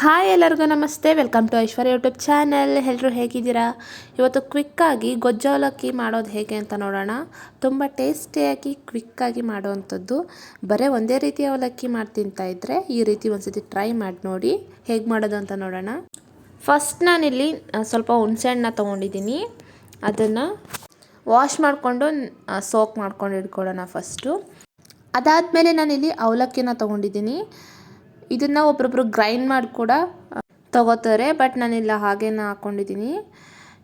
Hi ಎಲ್ಲರಿಗೂ ನಮಸ್ತೆ, welcome to Aishwarya YouTube channel. ಎಲ್ಲರೂ ಹೇಗಿದ್ದೀರಾ? ಇವತ್ತು ಕ್ವಿಕ್ಕಾಗಿ ಗೊಜ್ಜು ಅವಲಕ್ಕಿ ಮಾಡೋದು ಹೇಗೆ ಅಂತ ನೋಡೋಣ. ತುಂಬ ಟೇಸ್ಟಿಯಾಗಿ ಕ್ವಿಕ್ಕಾಗಿ ಮಾಡುವಂಥದ್ದು. ಬರೀ ಒಂದೇ ರೀತಿ ಅವಲಕ್ಕಿ ಮಾಡಿ ತಿಂತಾ ಇದ್ದರೆ ಈ ರೀತಿ ಒಂದ್ಸತಿ ಟ್ರೈ ಮಾಡಿ ನೋಡಿ ಹೇಗೆ ಮಾಡೋದು ಅಂತ ನೋಡೋಣ. ಫಸ್ಟ್ ನಾನಿಲ್ಲಿ ಸ್ವಲ್ಪ ಸ್ವಲ್ಪ ಹುಣಸೆಹಣ್ಣ ತೊಗೊಂಡಿದ್ದೀನಿ. ಅದನ್ನು ವಾಶ್ ಮಾಡಿಕೊಂಡು ಸೋಕ್ ಮಾಡ್ಕೊಂಡು ಇಟ್ಕೊಳ್ಳೋಣ ಫಸ್ಟು ಅದಾದಮೇಲೆ ನಾನಿಲ್ಲಿ ಅವಲಕ್ಕಿನ ತೊಗೊಂಡಿದ್ದೀನಿ. ಇದನ್ನು ಒಬ್ರೊಬ್ರು ಗ್ರೈಂಡ್ ಮಾಡಿ ಕೂಡ ತೊಗೋತಾರೆ. ಬಟ್ ನಾನಿಲ್ಲ, ಹಾಗೇನ ಹಾಕ್ಕೊಂಡಿದ್ದೀನಿ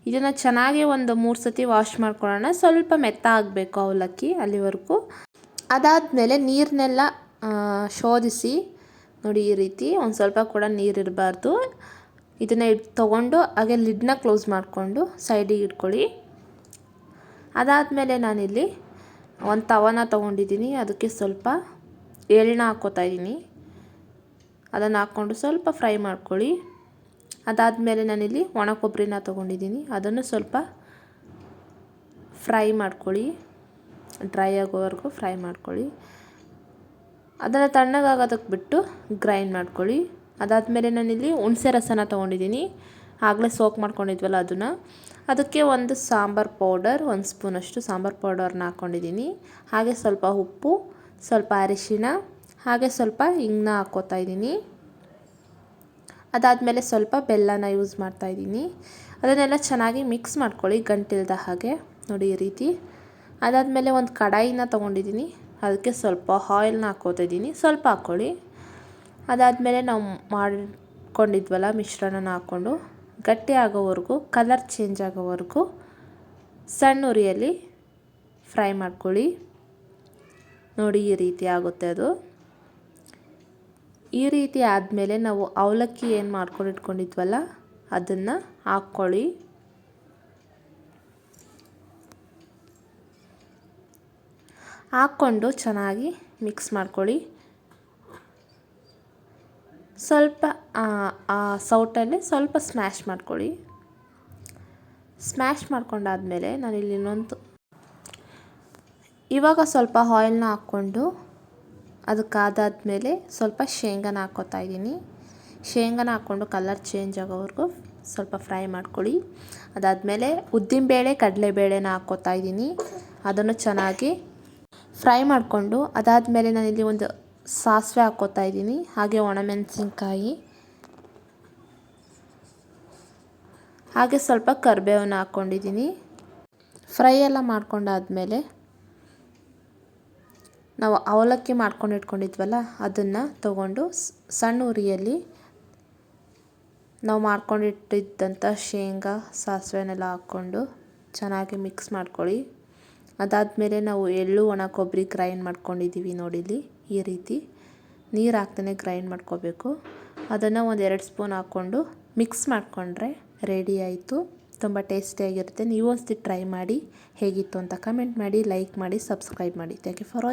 ಇದನ್ನು ಚೆನ್ನಾಗಿ ಒಂದು ಮೂರು ಸತಿ ವಾಶ್ ಮಾಡ್ಕೊಳ್ಳೋಣ. ಸ್ವಲ್ಪ ಮೆತ್ತ ಆಗಬೇಕು ಅವಲಕ್ಕಿ ಅಲ್ಲಿವರೆಗೂ. ಅದಾದಮೇಲೆ ನೀರನ್ನೆಲ್ಲ ಶೋಧಿಸಿ, ನೋಡಿ ಈ ರೀತಿ ಒಂದು ಸ್ವಲ್ಪ ಕೂಡ ನೀರಿರಬಾರ್ದು ಇದನ್ನು ಇಟ್ ತೊಗೊಂಡು ಹಾಗೆ ಲಿಡ್ನ ಕ್ಲೋಸ್ ಮಾಡಿಕೊಂಡು ಸೈಡಿಗೆ ಇಟ್ಕೊಳ್ಳಿ. ಅದಾದಮೇಲೆ ನಾನಿಲ್ಲಿ ಒಂದು ತವನ ತೊಗೊಂಡಿದ್ದೀನಿ ಅದಕ್ಕೆ ಸ್ವಲ್ಪ ಎಳ್ಳನ್ನ ಹಾಕ್ಕೋತಾ ಇದ್ದೀನಿ ಅದನ್ನು ಹಾಕ್ಕೊಂಡು ಸ್ವಲ್ಪ ಫ್ರೈ ಮಾಡ್ಕೊಳ್ಳಿ. ಅದಾದಮೇಲೆ ನಾನಿಲ್ಲಿ ಒಣ ಕೊಬ್ಬರಿನ ತೊಗೊಂಡಿದ್ದೀನಿ. ಅದನ್ನು ಸ್ವಲ್ಪ ಫ್ರೈ ಮಾಡ್ಕೊಳ್ಳಿ. ಡ್ರೈ ಆಗೋವರೆಗೂ ಫ್ರೈ ಮಾಡ್ಕೊಳ್ಳಿ. ಅದನ್ನು ತಣ್ಣಗಾಗೋದಕ್ಕೆ ಬಿಟ್ಟು ಗ್ರೈಂಡ್ ಮಾಡ್ಕೊಳ್ಳಿ. ಅದಾದಮೇಲೆ ನಾನಿಲ್ಲಿ ಹುಣಸೆ ರಸನ ತೊಗೊಂಡಿದ್ದೀನಿ. ಆಗಲೇ ಸೋಕ್ ಮಾಡ್ಕೊಂಡಿದ್ವಲ್ಲ ಅದನ್ನು. ಅದಕ್ಕೆ ಒಂದು ಸಾಂಬಾರು ಪೌಡರ್, ಒಂದು ಸ್ಪೂನಷ್ಟು ಸಾಂಬಾರು ಪೌಡರ್ನ ಹಾಕ್ಕೊಂಡಿದ್ದೀನಿ. ಹಾಗೆ ಸ್ವಲ್ಪ ಉಪ್ಪು, ಸ್ವಲ್ಪ ಅರಿಶಿಣ ಹಾಗೆ ಸ್ವಲ್ಪ ಇಂಗ್ನ ಹಾಕ್ಕೋತಾ ಇದ್ದೀನಿ. ಅದಾದಮೇಲೆ ಸ್ವಲ್ಪ ಬೆಲ್ಲನ ಯೂಸ್ ಮಾಡ್ತಾ ಇದ್ದೀನಿ. ಅದನ್ನೆಲ್ಲ ಚೆನ್ನಾಗಿ ಮಿಕ್ಸ್ ಮಾಡ್ಕೊಳ್ಳಿ ಗಂಟಿಲ್ದ ಹಾಗೆ, ನೋಡಿ ಈ ರೀತಿ. ಅದಾದಮೇಲೆ ಒಂದು ಕಡಾಯಿನ ತೊಗೊಂಡಿದ್ದೀನಿ. ಅದಕ್ಕೆ ಸ್ವಲ್ಪ ಆಯಿಲ್ನ ಹಾಕೋತಾ ಇದ್ದೀನಿ. ಸ್ವಲ್ಪ ಹಾಕ್ಕೊಳ್ಳಿ. ಅದಾದಮೇಲೆ ನಾವು ಮಾಡಿಕೊಂಡಿದ್ವಲ್ಲ ಮಿಶ್ರಣನ ಹಾಕ್ಕೊಂಡು, ಗಟ್ಟಿ ಆಗೋವರೆಗೂ ಕಲರ್ ಚೇಂಜ್ ಆಗೋವರೆಗೂ ಸಣ್ಣ ಉರಿಯಲ್ಲಿ ಫ್ರೈ ಮಾಡ್ಕೊಳ್ಳಿ. ನೋಡಿ ಈ ರೀತಿ ಆಗುತ್ತೆ ಅದು. ಈ ರೀತಿ ಆದಮೇಲೆ ನಾವು ಅವಲಕ್ಕಿ ಏನು ಮಾಡ್ಕೊಂಡು ಇಟ್ಕೊಂಡಿದ್ವಲ್ಲ, ಅದನ್ನು ಹಾಕ್ಕೊಳ್ಳಿ. ಹಾಕ್ಕೊಂಡು ಚೆನ್ನಾಗಿ ಮಿಕ್ಸ್ ಮಾಡ್ಕೊಳ್ಳಿ. ಸ್ವಲ್ಪ, ಆ ಸೌಟಲ್ಲಿ ಸ್ವಲ್ಪ ಸ್ಮ್ಯಾಶ್ ಮಾಡ್ಕೊಳ್ಳಿ. ಸ್ಮ್ಯಾಶ್ ಮಾಡ್ಕೊಂಡಾದಮೇಲೆ ನಾನಿಲ್ಲಿ ಇನ್ನೊಂದು, ಇವಾಗ ಸ್ವಲ್ಪ ಆಯಿಲ್ನ ಹಾಕ್ಕೊಂಡು ಅದಕ್ಕಾದಾದ್ಮೇಲೆ ಸ್ವಲ್ಪ ಶೇಂಗಾನ ಹಾಕ್ಕೋತಾ ಇದ್ದೀನಿ. ಶೇಂಗಾನ ಹಾಕ್ಕೊಂಡು ಕಲರ್ ಚೇಂಜ್ ಆಗೋವರೆಗೂ ಸ್ವಲ್ಪ ಫ್ರೈ ಮಾಡ್ಕೊಳ್ಳಿ. ಅದಾದಮೇಲೆ ಉದ್ದಿನಬೇಳೆ, ಕಡಲೆಬೇಳೆನ ಹಾಕ್ಕೋತಾ ಇದ್ದೀನಿ. ಅದನ್ನು ಚೆನ್ನಾಗಿ ಫ್ರೈ ಮಾಡಿಕೊಂಡು ಅದಾದಮೇಲೆ ನಾನಿಲ್ಲಿ ಒಂದು ಸಾಸಿವೆ ಹಾಕ್ಕೋತಾ ಇದ್ದೀನಿ. ಹಾಗೆ ಒಣಮೆಣಸಿನ್ಕಾಯಿ. ಹಾಗೆ ಸ್ವಲ್ಪ ಕರಿಬೇವನ್ನ ಹಾಕ್ಕೊಂಡಿದ್ದೀನಿ. ಫ್ರೈ ಎಲ್ಲ ಮಾಡ್ಕೊಂಡಾದ್ಮೇಲೆ ನಾವು ಅವಲಕ್ಕಿ ಮಾಡ್ಕೊಂಡು ಇಟ್ಕೊಂಡಿದ್ವಲ್ಲ, ಅದನ್ನು ತಗೊಂಡು ಸಣ್ಣ ಉರಿಯಲ್ಲಿ ನಾವು ಮಾಡ್ಕೊಂಡಿಟ್ಟಿದ್ದಂಥ ಶೇಂಗಾ, ಸಾಸಿವೆನೆಲ್ಲ ಹಾಕ್ಕೊಂಡು ಚೆನ್ನಾಗಿ ಮಿಕ್ಸ್ ಮಾಡ್ಕೊಳ್ಳಿ. ಅದಾದಮೇಲೆ ನಾವು ಎಳ್ಳು, ಒಣ, ಕೊಬ್ಬರಿ ಗ್ರೈಂಡ್ ಮಾಡ್ಕೊಂಡಿದ್ದೀವಿ ನೋಡಿಲಿ ಈ ರೀತಿ. ನೀರು ಹಾಕ್ತಾನೆ ಗ್ರೈಂಡ್ ಮಾಡ್ಕೋಬೇಕು. ಅದನ್ನು ಒಂದು ಎರಡು ಸ್ಪೂನ್ ಹಾಕ್ಕೊಂಡು ಮಿಕ್ಸ್ ಮಾಡಿಕೊಂಡ್ರೆ ರೆಡಿ ಆಯಿತು. ತುಂಬ ಟೇಸ್ಟಿಯಾಗಿರುತ್ತೆ ನೀವು ಒಂದ್ಸತಿ ಟ್ರೈ ಮಾಡಿ ಹೇಗಿತ್ತು ಅಂತ ಕಮೆಂಟ್ ಮಾಡಿ, ಲೈಕ್ ಮಾಡಿ, ಸಬ್ಸ್ಕ್ರೈಬ್ ಮಾಡಿ. Thank you for watch.